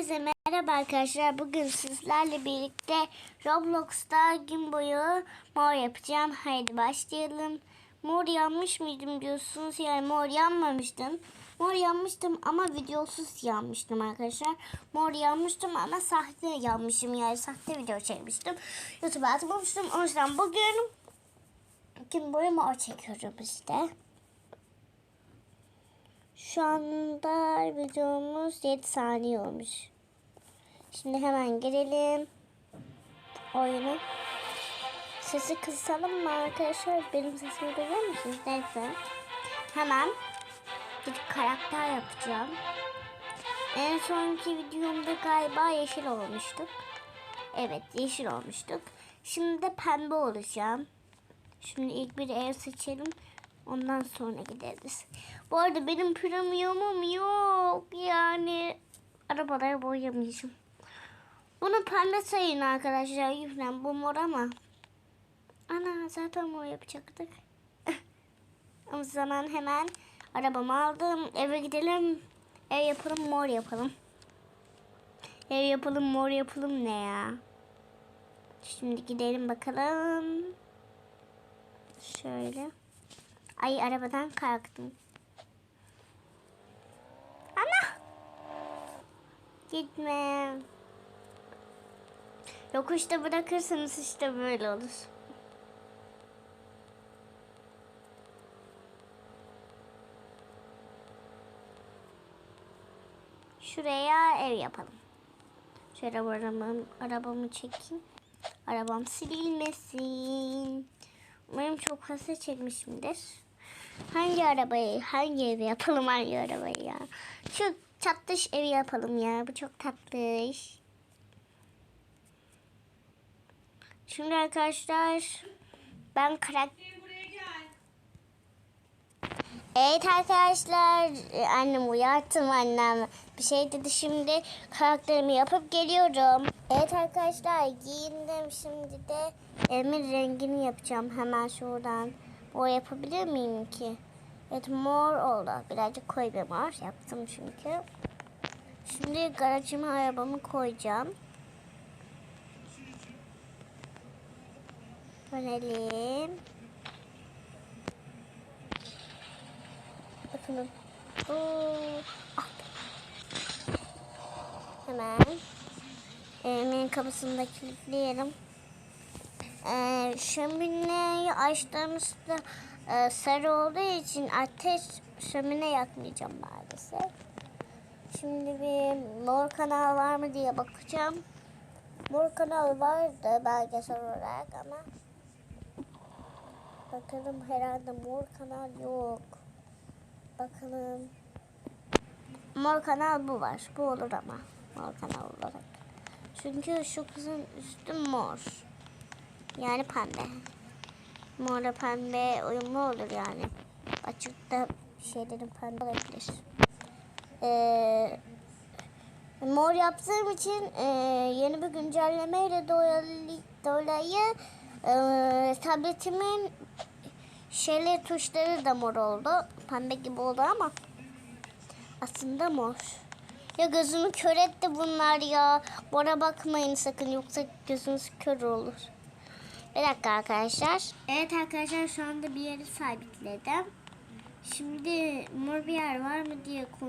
Herkese merhaba arkadaşlar. Bugün sizlerle birlikte Roblox'ta gün boyu mor yapacağım. Haydi başlayalım. Mor yanmış mıydım diyorsunuz. Yani mor yanmamıştım. Mor yanmıştım ama videosuz yanmıştım arkadaşlar. Mor yanmıştım ama sahte yanmışım. Yani sahte video çekmiştim. YouTube'a atmamıştım. O yüzden bugün gün boyu mor çekiyorum işte. Şu anda videomuz 7 saniye olmuş. Şimdi hemen girelim. Oyunu. Sesi kısalım mı arkadaşlar? Benim sesimi duyuyor musunuz? Neyse. Hemen bir karakter yapacağım. En sonki videomda galiba yeşil olmuştuk. Evet yeşil olmuştuk. Şimdi de pembe olacağım. Şimdi ilk bir ev seçelim. Ondan sonra gideriz. Bu arada benim premiumum yok. Yani arabaları boyamayacağım. Bunu pembe sayın arkadaşlar. Lütfen bu mor ama. Ana zaten mor yapacaktık. o zaman hemen arabamı aldım. Eve gidelim. Ev yapalım mor yapalım. Ev yapalım mor yapalım ne ya? Şimdi gidelim bakalım. Şöyle. Ay arabadan kalktım. Ana! Gitme. Yokuşta bırakırsanız işte böyle olur. Şuraya ev yapalım. Şöyle arabamı, arabamı çekeyim. Arabam silinmesin. Umarım çok fazla çekmişimdir. Hangi arabayı, hangi evi yapalım hangi arabayı ya? Şu tatlış evi yapalım ya. Bu çok tatlış. Şimdi arkadaşlar ben karakter... Evet arkadaşlar annem uyarttım annem. Bir şey dedi şimdi karakterimi yapıp geliyorum. Evet arkadaşlar giyindim şimdi de elimin rengini yapacağım hemen şuradan. Mor yapabilir miyim ki? Evet mor oldu. Birazcık koyu bir mor yaptım çünkü. Şimdi garajıma arabamı koyacağım. Dönelim. Bakın. Bu. Ah. Hemen. Evimin kapısını da kilitleyelim. Ee, şömineyi açtığımızda e, sarı olduğu için ateş şömine yakmayacağım maalesef. Şimdi bir mor kanal var mı diye bakacağım. Mor kanal vardı belgesel olarak ama bakalım herhalde mor kanal yok. Bakalım. Mor kanal bu var. Bu olur ama. Mor kanal olarak. Çünkü şu kızın üstü mor. Yani pembe. Morla pembe uyumlu olur yani. Açıkta şeylerin pembe olabilir. Ee, mor yaptığım için e, yeni bir güncellemeyle dolayı, dolayı e, tabletimin şeyler tuşları da mor oldu. Pembe gibi oldu ama aslında mor. Ya gözümü kör etti bunlar ya. Mora bakmayın sakın yoksa gözünüz kör olur. Bir dakika arkadaşlar. Evet arkadaşlar şu anda bir yeri sabitledim. Şimdi mor bir yer var mı diye kontrol